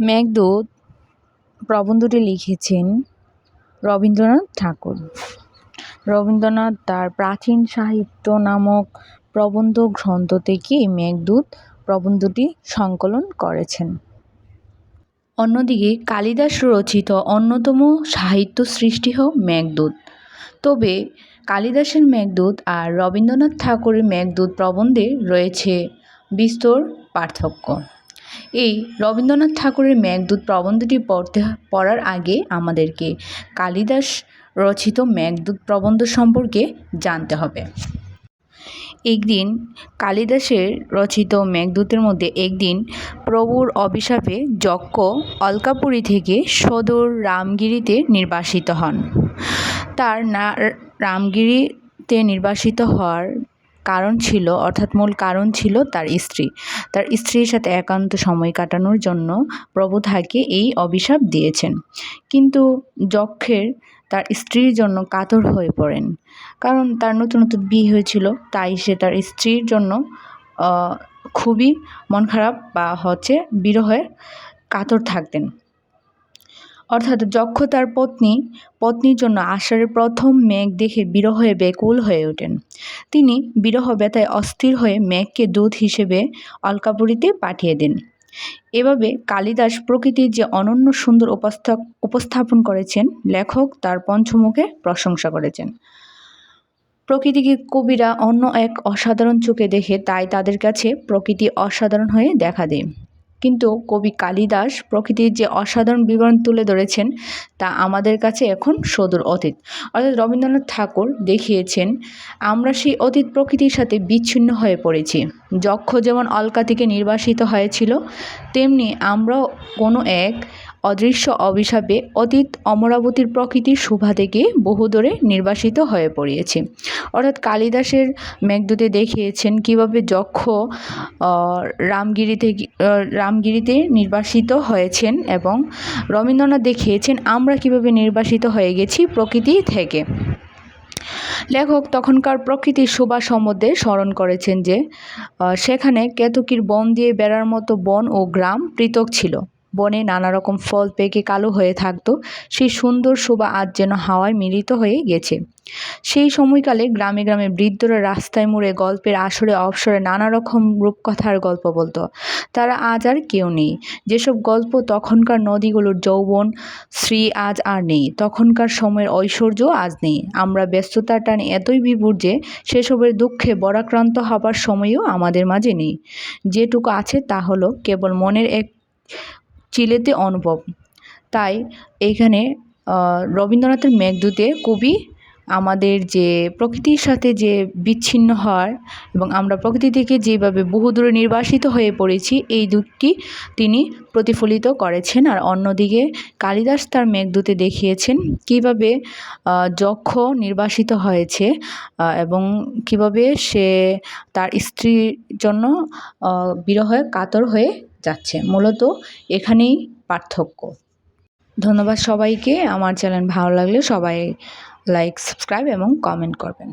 মেঘদূত প্রবন্ধটি লিখেছেন রবীন্দ্রনাথ ঠাকুর। রবীন্দ্রনাথ তার প্রাচীন সাহিত্য নামক প্রবন্ধ গ্রন্থ থেকে মেঘদূত প্রবন্ধটি সংকলন করেছেন। অন্যদিকে কালিদাস রচিত অন্যতম সাহিত্য সৃষ্টি হোক মেঘদূত তবে কালিদাসের মেঘদূত আর রবীন্দ্রনাথ ঠাকুরের মেঘদূত প্রবন্ধে রয়েছে বিস্তর পার্থক্য। এই রবীন্দ্রনাথ ঠাকুরের মেঘদূত প্রবন্ধটি পড়তে, পড়ার আগে আমাদেরকে কালিদাস রচিত মেঘদূত প্রবন্ধ সম্পর্কে জানতে হবে। একদিন কালিদাসের রচিত মেঘদূতের মধ্যে একদিন প্রভুর অভিশাপে যক্ষ অলকাপুরী থেকে সদর রামগিরিতে নির্বাসিত হন। তার না, রামগিরিতে নির্বাসিত হওয়ার কারণ ছিল, অর্থাৎ মূল কারণ ছিল তার স্ত্রী। তার স্ত্রীর সাথে একান্ত সময় কাটানোর জন্য প্রভু তাকে এই অভিশাপ দিয়েছেন। কিন্তু যক্ষের তার স্ত্রীর জন্য কাতর হয়ে পড়েন। কারণ তার নতুন নতুন বিয়ে হয়েছিল, তাই সে তার স্ত্রীর জন্য খুবই মন খারাপ বা হচ্ছে বিরহে কাতর থাকতেন। অর্থাৎ যক্ষ তার পত্নী, পত্নীর জন্য আষাঢ়ের প্রথম মেঘ দেখে বিরহে বেকুল হয়ে ওঠেন। তিনি বিরহ ব্যথায় অস্থির হয়ে মেঘকে দুধ হিসেবে অলকাপুরীতে পাঠিয়ে দেন। এভাবে কালিদাস প্রকৃতির যে অনন্য সুন্দর উপস্থাপন করেছেন, লেখক তার পঞ্চমুখে প্রশংসা করেছেন। প্রকৃতিকে কবিরা অন্য এক অসাধারণ চোখে দেখে তাই তাদের কাছে প্রকৃতি অসাধারণ হয়ে দেখা দেয়। কিন্তু কবি কালিদাস প্রকৃতির যে অসাধারণ বিবরণ তুলে ধরেছেন, তা আমাদের কাছে এখন সদূর অতীত। অর্থাৎ রবীন্দ্রনাথ ঠাকুর দেখিয়েছেন, আমরা সেই অতীত প্রকৃতির সাথে বিচ্ছিন্ন হয়ে পড়েছি। যক্ষ যেমন অলকা থেকে নির্বাসিত হয়েছিল, তেমনি আমরাও কোনো এক অদৃশ্য অভিশাপে অতীত অমরাবতীর প্রকৃতির শোভা থেকে বহুদূরে নির্বাসিত হয়ে পড়িয়েছে। অর্থাৎ কালিদাসের মেঘদূতে দেখিয়েছেন কীভাবে যক্ষ রামগিরি থেকে রামগিরিতে নির্বাসিত হয়েছেন এবং রবীন্দ্রনাথ দেখিয়েছেন, আমরা কীভাবে নির্বাসিত হয়ে গেছি প্রকৃতি থেকে। লেখক তখনকার প্রকৃতির শোভা সম্বন্ধে স্মরণ করেছেন যে সেখানে কেতকীর বন দিয়ে বেড়ার মতো বন ও গ্রাম পৃথক ছিল। বনে নানা রকম ফল পেকে কালো হয়ে থাকতো। সেই সুন্দর শোভা আজ যেন হাওয়ায় মিলিত হয়ে গেছে। সেই সময়কালে গ্রামে গ্রামে বৃদ্ধরা রাস্তায় মুড়ে গল্পের আসরে অবসরে নানা রকম রূপকথার গল্প বলতো। তারা আজ আর কেউ নেই। যেসব গল্প তখনকার নদীগুলোর যৌবন শ্রী আজ আর নেই। তখনকার সময়ের ঐশ্বর্য আজ নেই। আমরা ব্যস্ততার টানে এতই বিভুর যে সেসবের দুঃখে বরাক্রান্ত হবার সময়ও আমাদের মাঝে নেই। যেটুকু আছে তা হলো, কেবল মনের এক চিলেতে অনুভব। তাই এইখানে রবীন্দ্রনাথের মেঘদূতে কবি আমাদের যে প্রকৃতির সাথে যে বিচ্ছিন্ন হওয়ার এবং আমরা প্রকৃতি থেকে যেভাবে বহুদূরে নির্বাসিত হয়ে পড়েছি, এই দুটি তিনি প্রতিফলিত করেছেন। আর অন্যদিকে কালিদাস তার মেঘদূতে দেখিয়েছেন কীভাবে যক্ষ নির্বাসিত হয়েছে এবং কীভাবে সে তার স্ত্রীর জন্য বিরহে কাতর হয়ে যাচ্ছে। মূলত এখানেই পার্থক্য। ধন্যবাদ সবাইকে। আমার চ্যানেল ভালো লাগলে সবাই লাইক, সাবস্ক্রাইব এবং কমেন্ট করবেন।